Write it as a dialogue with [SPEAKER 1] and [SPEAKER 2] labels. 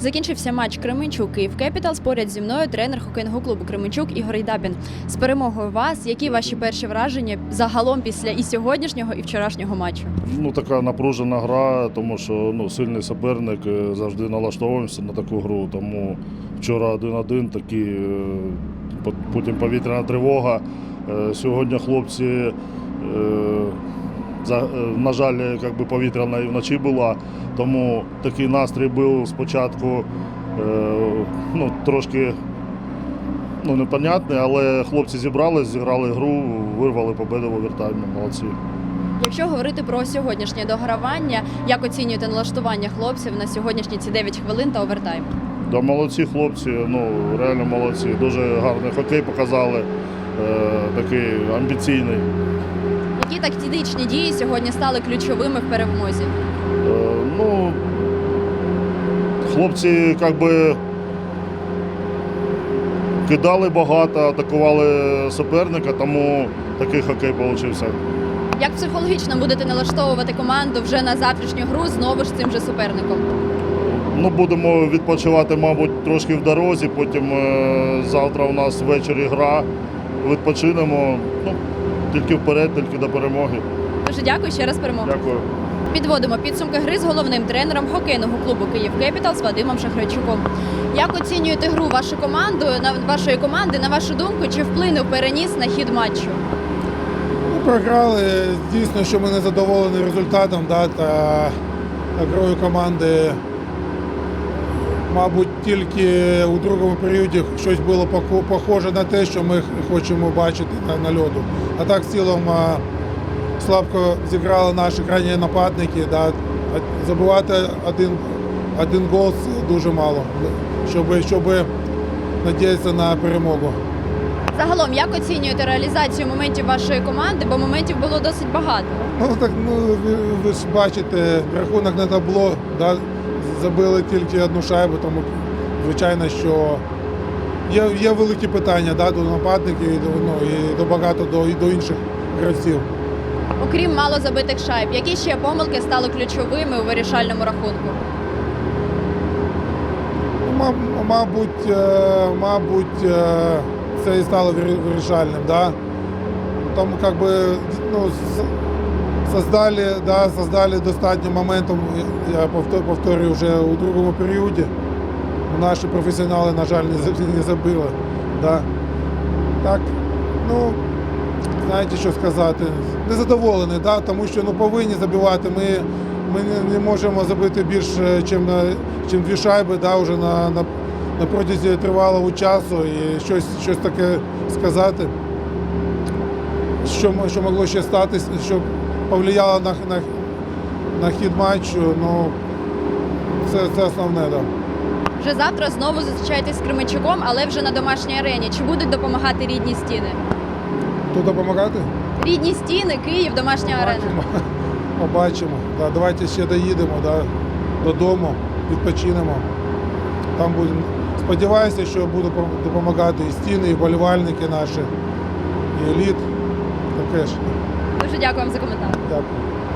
[SPEAKER 1] Закінчився матч Кременчук Київ Кепіталс. Поряд зі мною тренер хокейного клубу Кременчук Ігор Ідабін. З перемогою вас, які ваші перші враження загалом після і сьогоднішнього, і вчорашнього матчу?
[SPEAKER 2] Ну, така напружена гра, тому що ну, сильний суперник, е, завжди налаштовуємося на таку гру. Тому вчора 1-1, такі, е, потім повітряна тривога. Е, Сьогодні хлопці, на жаль, як би повітряна і вночі була, тому такий настрій був спочатку е, ну, трошки ну, непонятний, але хлопці зібрались, зіграли гру, вирвали победу в овертаймі. Молодці.
[SPEAKER 1] Якщо говорити про сьогоднішнє догравання, як оцінюєте налаштування хлопців на сьогоднішні ці 9 хвилин та овертайм?
[SPEAKER 2] Да, молодці хлопці, ну реально молодці. Дуже гарний хокей показали, е, такий амбіційний.
[SPEAKER 1] Які тактичні дії сьогодні стали ключовими в перемозі?
[SPEAKER 2] Е, ну, хлопці як би кидали багато, атакували суперника, тому такий хокей вийшов.
[SPEAKER 1] Як психологічно будете налаштовувати команду вже на завтрашню гру знову ж з цим же суперником?
[SPEAKER 2] Ну, будемо відпочивати, мабуть, трошки в дорозі, потім е, завтра у нас ввечері гра, відпочинемо. Ну, тільки вперед, тільки до перемоги.
[SPEAKER 1] Дуже дякую ще раз перемогу.
[SPEAKER 2] Дякую.
[SPEAKER 1] Підводимо підсумки гри з головним тренером хокейного клубу Київ Кепіталс Вадимом Шахрайчуком. Як оцінюєте гру вашої команди, на вашої команди, на вашу думку, чи вплинув переніс на хід матчу?
[SPEAKER 3] Ми програли. Дійсно, що ми не задоволені результатом да, та грою команди. Мабуть, тільки у другому періоді щось було похоже на те, що ми хочемо бачити на, на льоду. А так в цілому слабко зіграли наші крайні нападники. Да. А Забивати один, один гол дуже мало, щоб, щоб надіятися на перемогу.
[SPEAKER 1] Загалом, як оцінюєте реалізацію моментів вашої команди, бо моментів було досить багато.
[SPEAKER 3] Ну так ну ви, ви ж бачите, рахунок на табло, да, забили тільки одну шайбу, тому звичайно, що є, є великі питання да, до нападників і до, ну, і до багато до, і до інших гравців.
[SPEAKER 1] Окрім мало забитих шайб, які ще помилки стали ключовими у вирішальному рахунку?
[SPEAKER 3] Ну, ма- Мабуть, е, мабуть, е, це і стало вирішальним. Да? Тому как би, ну, создали, да, создали достатньо моментів, я повторюю, вже у другому періоді. Наші професіонали, на жаль, не забили. Да. Так, ну, знаєте, що сказати. Незадоволений, да, тому що ну, повинні забивати. Ми, ми не, можемо забити більше, ніж чим дві шайби да, вже на, на, на протязі тривалого часу і щось, щось таке сказати, що, що могло ще статися, що повлияло на, на, на хід матчу. Ну, це, це основне. Да.
[SPEAKER 1] Вже завтра знову зустрічаєтесь з Кременчуком, але вже на домашній арені. Чи будуть допомагати рідні стіни?
[SPEAKER 3] Тут допомагати?
[SPEAKER 1] Рідні стіни, Київ, домашня арена.
[SPEAKER 3] Побачимо. Побачимо. Да, давайте ще доїдемо да, додому, відпочинемо. Там будемо. Сподіваюся, що буду пом- допомагати і стіни, і вболівальники наші, і еліт. Таке ж.
[SPEAKER 1] Дуже дякую вам за коментар.
[SPEAKER 3] Дякую.